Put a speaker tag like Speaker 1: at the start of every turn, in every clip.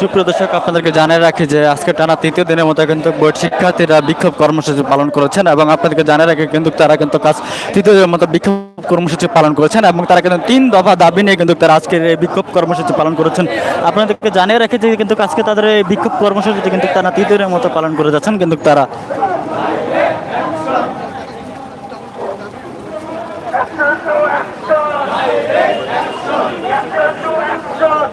Speaker 1: সুপ্রিয় দর্শক আপনাদেরকে জানিয়ে রাখি যে আজকে টানা তৃতীয় দিনের মতো কিন্তু বোর্ড শিক্ষার্থীরা বিক্ষোভ কর্মসূচি পালন করেছেন এবং আপনাদেরকে জানিয়ে রাখি কিন্তু তারা কিন্তু কাজ তৃতীয় দিনের মতো বিক্ষোভ কর্মসূচি পালন করেছেন এবং তারা কিন্তু তিন দফা দাবি নিয়ে কিন্তু তারা আজকের এই বিক্ষোভ কর্মসূচি পালন করেছেন আপনাদেরকে জানিয়ে রাখি যে কিন্তু আজকে তাদের এই বিক্ষোভ কর্মসূচিটি কিন্তু তারা তৃতীয় দিনের মতো পালন করে যাচ্ছেন কিন্তু তারা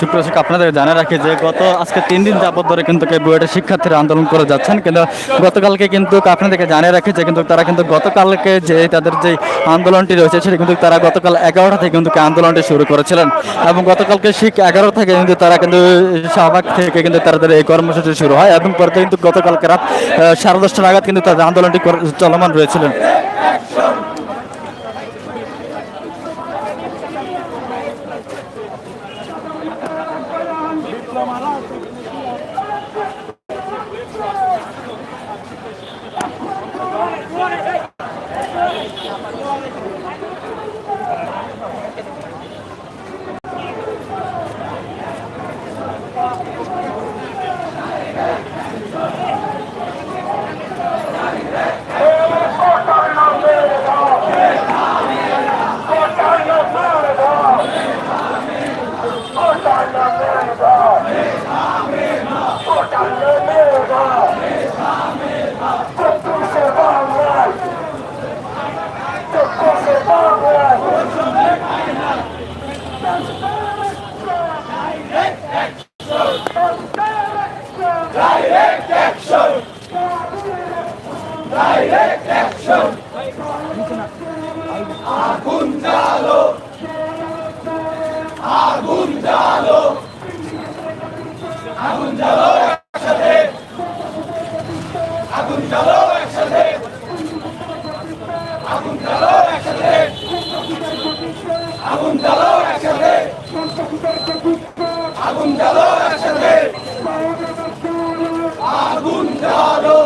Speaker 1: সুপ্রশিক আপনাদের জানা রাখি যে গত আজকে তিন দিন যাবত ধরে কিন্তু বুয়েটের শিক্ষার্থীরা আন্দোলন করে যাচ্ছেন। কিন্তু গতকালকে কিন্তু আপনাদেরকে জানিয়ে রাখি যে কিন্তু তারা কিন্তু গতকালকে যে তাদের যে আন্দোলনটি রয়েছে, সেটা কিন্তু তারা গতকাল এগারোটা থেকে কিন্তু আন্দোলনটি শুরু করেছিলেন। এবং গতকালকে শিখ এগারো থেকে কিন্তু তারা কিন্তু শাহবাগ থেকে কিন্তু তাদের এই কর্মসূচি শুরু হয়। এবং পরে কিন্তু গতকালকে রাত সাড়ে দশটা নাগাদ কিন্তু তাদের আন্দোলনটি চলমান রয়েছিলেন camarota. আগুন জ্বালো আগুন জ্বালো আগুন জ্বালো একসাথে আগুন জ্বালো একসাথে আগুন জ্বালো একসাথে আগুন জ্বালো একসাথে মেধা